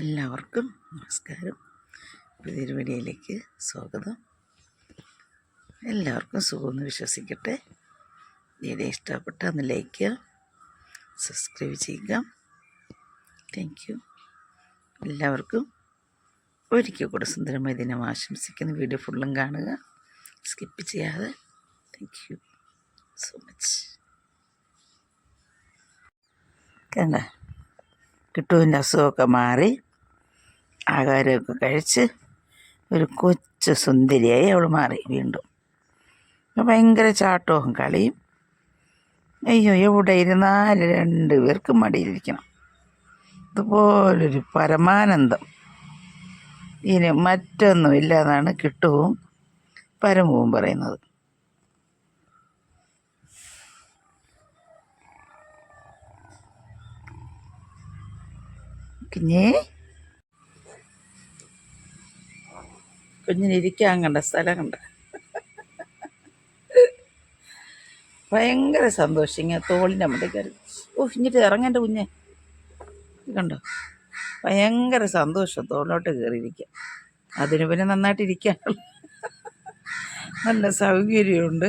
എല്ലാവർക്കും നമസ്കാരം. പുതിയൊരു വീഡിയോയിലേക്ക് സ്വാഗതം. എല്ലാവർക്കും സുഖമെന്ന് വിശ്വസിക്കട്ടെ. വീഡിയോ ഇഷ്ടപ്പെട്ട ഒന്ന് ലൈക്ക് ചെയ്യുക സബ്സ്ക്രൈബ് ചെയ്യുക. താങ്ക് യു എല്ലാവർക്കും ഒരിക്കൽ കൂടെ സുന്ദരമായ ദിനം ആശംസിക്കുന്ന. വീഡിയോ ഫുള്ളും കാണുക സ്കിപ്പ് ചെയ്യാതെ. താങ്ക് യു സോ മച്ച് കണ്ട? കിട്ടുവിന്റെ അസുഖമൊക്കെ മാറി. ആഹാരമൊക്കെ കഴിച്ച് ഒരു കൊച്ചു സുന്ദരിയായി അവൾ മാറി വീണ്ടും. ഭയങ്കര ചാട്ടവും കളിയും. അയ്യോ എവിടെ ഇരുന്നാലും രണ്ട് പേർക്കും മടിയിലിരിക്കണം. ഇതുപോലൊരു പരമാനന്ദം. ഇനി മറ്റൊന്നുമില്ല എന്നാണ് കിട്ടുവും പരമവും പറയുന്നത്. കുഞ്ഞേ? കുഞ്ഞിന് ഇരിക്കാൻ കണ്ട സ്ഥലം കണ്ട. ഭയങ്കര സന്തോഷം ഇങ്ങനെ തോളിന്റെ കയറി. ഓ ഇഞ്ഞിട്ട് ഇറങ്ങേണ്ട കുഞ്ഞെ. കണ്ടോ? ഭയങ്കര സന്തോഷം തോളിലോട്ട് കയറിയിരിക്കാം അതിന് പിന്നെ നന്നായിട്ട് ഇരിക്കാൻ നല്ല സൗകര്യമുണ്ട്.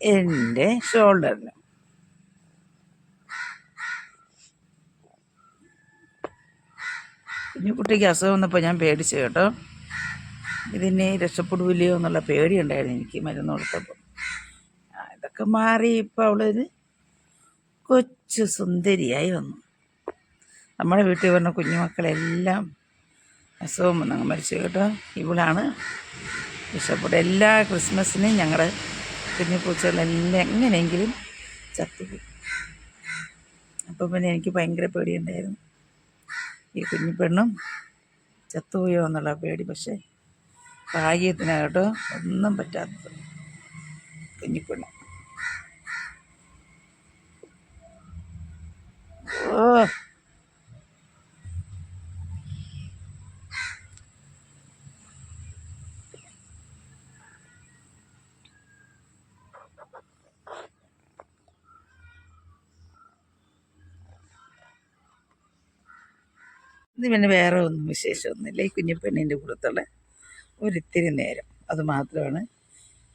എന്റെ ഷോൾഡറിന്. കുഞ്ഞുകുട്ടിക്ക് അസുഖം വന്നപ്പോൾ ഞാൻ പേടിച്ചു കേട്ടോ. ഇതിനെ രക്ഷപ്പെടുവില്ലയോ എന്നുള്ള പേടിയുണ്ടായിരുന്നു എനിക്ക് മരുന്ന് കൊടുത്തപ്പോൾ. ഇതൊക്കെ മാറി ഇപ്പോൾ അവളൊരു കൊച്ചു സുന്ദരിയായി വന്നു. നമ്മുടെ വീട്ടിൽ വന്ന കുഞ്ഞുമക്കളെല്ലാം അസുഖം വന്നങ്ങ് മരിച്ചു കേട്ടോ. ഇവളാണ് രക്ഷപ്പെടുക എല്ലാ ക്രിസ്മസിനും ഞങ്ങളുടെ കുഞ്ഞു പൂച്ചകളെല്ലാം എങ്ങനെയെങ്കിലും ചത്തുപോയി. അപ്പം പിന്നെ എനിക്ക് ഭയങ്കര പേടിയുണ്ടായിരുന്നു. ഈ കുഞ്ഞു പെണ്ണും ചത്തുപോയോ എന്നുള്ള പേടി. പക്ഷേ ഭാഗ്യത്തിനാ ഒന്നും പറ്റാത്തത്. കുഞ്ഞിപ്പെണ്ണ് ഓ. ഇത് പിന്നെ വേറെ ഒന്നും വിശേഷമൊന്നുമില്ല. ഈ കുഞ്ഞിപ്പെണ്ണിന്റെ കൂടത്തുള്ള ഒരിത്തിരി നേരം. അത് മാത്രമാണ്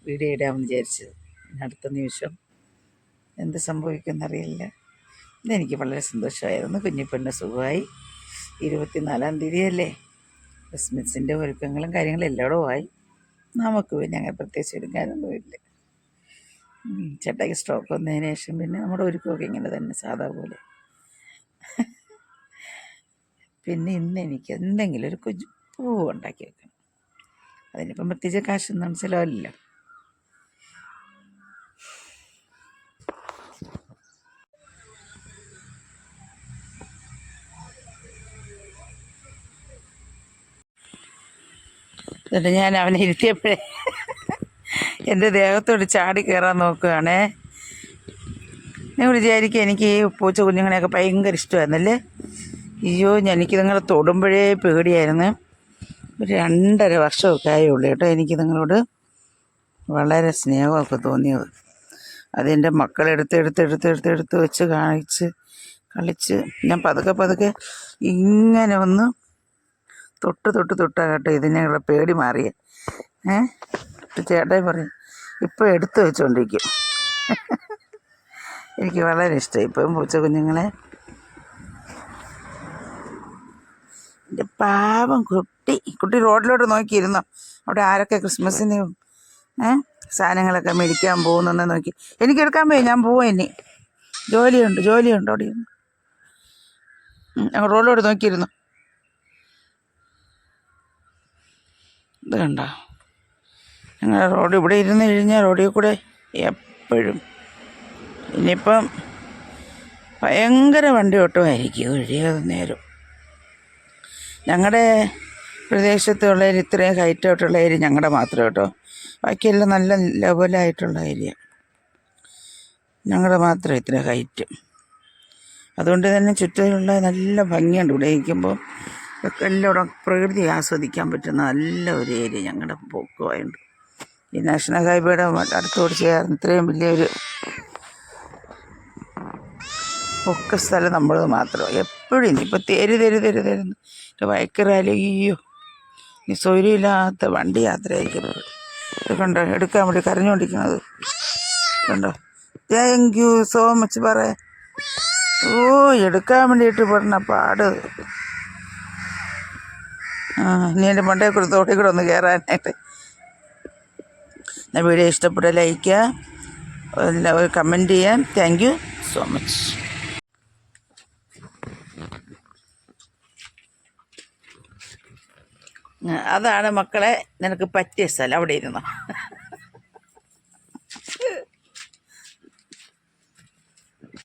വീഡിയോ ഇടാമെന്ന് വിചാരിച്ചത് അടുത്ത നിമിഷം എന്ത് സംഭവിക്കുമെന്നറിയില്ല. ഇതെനിക്ക് വളരെ സന്തോഷമായിരുന്നു. കുഞ്ഞിപ്പെണ്ണ് സുഖമായി. ഇരുപത്തിനാലാം തീയതിയല്ലേ. ക്രിസ്മസിന്റെ ഒരുക്കങ്ങളും കാര്യങ്ങളും എല്ലായിടവും ആയി. നമുക്ക് പിന്നെ അങ്ങനെ പ്രത്യേകിച്ച് ഇല്ല. ചേട്ടായിക്ക് സ്ട്രോക്ക് വന്നതിന് ശേഷം പിന്നെ നമ്മുടെ ഒരുക്കമൊക്കെ ഇങ്ങനെ തന്നെ സാധാ പോലെ. പിന്നെ ഇന്ന് എനിക്ക് എന്തെങ്കിലും ഒരു കുഞ്ഞു പൂവ് ഉണ്ടാക്കി വെക്കണം അതിനിപ്പം പ്രത്യേകിച്ച് കാശൊന്നും ചിലവല്ലോ എന്നിട്ട് ഞാൻ അവനെ ഇരുത്തിയപ്പോഴേ എന്റെ ദേഹത്തോട് ചാടി കയറാൻ നോക്കുകയാണേ. നിങ്ങൾ വിചാരിക്കുക എനിക്ക് ഈ പൂച്ച കുഞ്ഞുങ്ങളെയൊക്കെ ഭയങ്കര ഇഷ്ടമായിരുന്നല്ലേ? അയ്യോ എനിക്ക് നിങ്ങളെ തൊടുമ്പോഴേ പേടിയായിരുന്നു. ഒരു രണ്ടര വർഷമൊക്കെ ആയുള്ളൂ കേട്ടോ. എനിക്ക് നിങ്ങളോട് വളരെ സ്നേഹമൊക്കെ തോന്നിയത്. അതെന്റെ മക്കളെടുത്ത് എടുത്ത് എടുത്ത് എടുത്ത് എടുത്ത് വെച്ച് കാണിച്ച് കളിച്ച് ഞാൻ പതുക്കെ പതുക്കെ ഇങ്ങനെ ഒന്ന് തൊട്ട് തൊട്ട് തൊട്ടാ കേട്ടോ ഇതിനുള്ള പേടി മാറിയ. ഏ? ചേട്ടായി പറയും ഇപ്പോൾ എടുത്ത് വെച്ചുകൊണ്ടിരിക്കും എനിക്ക് വളരെ ഇഷ്ടമായി ഇപ്പം പൂച്ച കുഞ്ഞുങ്ങളെ എന്റെ പാവം കുട്ടി കുട്ടി റോഡിലോട്ട് നോക്കിയിരുന്നോ. അവിടെ ആരൊക്കെ ക്രിസ്മസിന് സാധനങ്ങളൊക്കെ മേടിക്കാൻ പോകുന്നെന്ന് നോക്കി. എനിക്ക് എടുക്കാൻ പോയി ഞാൻ പോവാ ഇനി. ജോലിയുണ്ട് ജോലിയുണ്ട് അവിടെ ഞങ്ങൾ റോഡിലോട്ട് നോക്കിയിരുന്നു. ഇത് കണ്ടോ? ഞങ്ങൾ റോഡ് ഇവിടെ ഇരുന്ന് കഴിഞ്ഞാൽ റോഡിൽ കൂടെ എപ്പോഴും. ഇനിയിപ്പം ഭയങ്കര വണ്ടി ഓട്ടമായിരിക്കും ഒഴിയാതെ നേരം ഞങ്ങളുടെ പ്രദേശത്തുള്ളതിൽ ഇത്രയും ഹൈറ്റായിട്ടുള്ള ഏരിയ ഞങ്ങളുടെ മാത്രം കേട്ടോ. ബാക്കിയെല്ലാം നല്ല ലെവലായിട്ടുള്ള ഏരിയ. ഞങ്ങളുടെ മാത്രം ഇത്ര ഹൈറ്റ് അതുകൊണ്ട് തന്നെ ചുറ്റുമുള്ള നല്ല ഭംഗിയുണ്ട്. ഇവിടെ ഇരിക്കുമ്പോൾ എല്ലാവരും പ്രകൃതി ആസ്വദിക്കാൻ പറ്റുന്ന നല്ല ഒരു ഏരിയ ഞങ്ങളുടെ പോക്കുമായുണ്ട് ഈ നാഷണൽ ഹൈവേയുടെ അടുത്തോട് ചേർന്ന് ഇത്രയും വലിയൊരു ഒക്കെ സ്ഥലം നമ്മൾ മാത്രം. എപ്പോഴും ഇനിയിപ്പോൾ തേര് തരു തരു തരുന്നു വയക്കറാലും അയ്യോ. ഇനി സൗകര്യമില്ലാത്ത വണ്ടി യാത്രയായിരിക്കും ഇത് കണ്ടോ? എടുക്കാൻ വേണ്ടി കരഞ്ഞുകൊണ്ടിരിക്കുന്നത്. കണ്ടോ? താങ്ക് യു സോ മച്ച് പറ. ഓ എടുക്കാൻ വേണ്ടിയിട്ട് പെടുന്ന പാട്. ആ ഇനി എന്റെ മണ്ടയെ കൂടെ തോട്ടിൽ കൂടെ ഒന്ന് കയറാനായിട്ട് വീഡിയോ ഇഷ്ടപ്പെട്ട ലൈക്ക് എല്ലാവരും കമന്റ് ചെയ്യാൻ താങ്ക് യു സോ മച്ച് അതാണ് മക്കളെ നിനക്ക് പറ്റിയ സ്ഥലം. അവിടെ ഇരുന്നോ.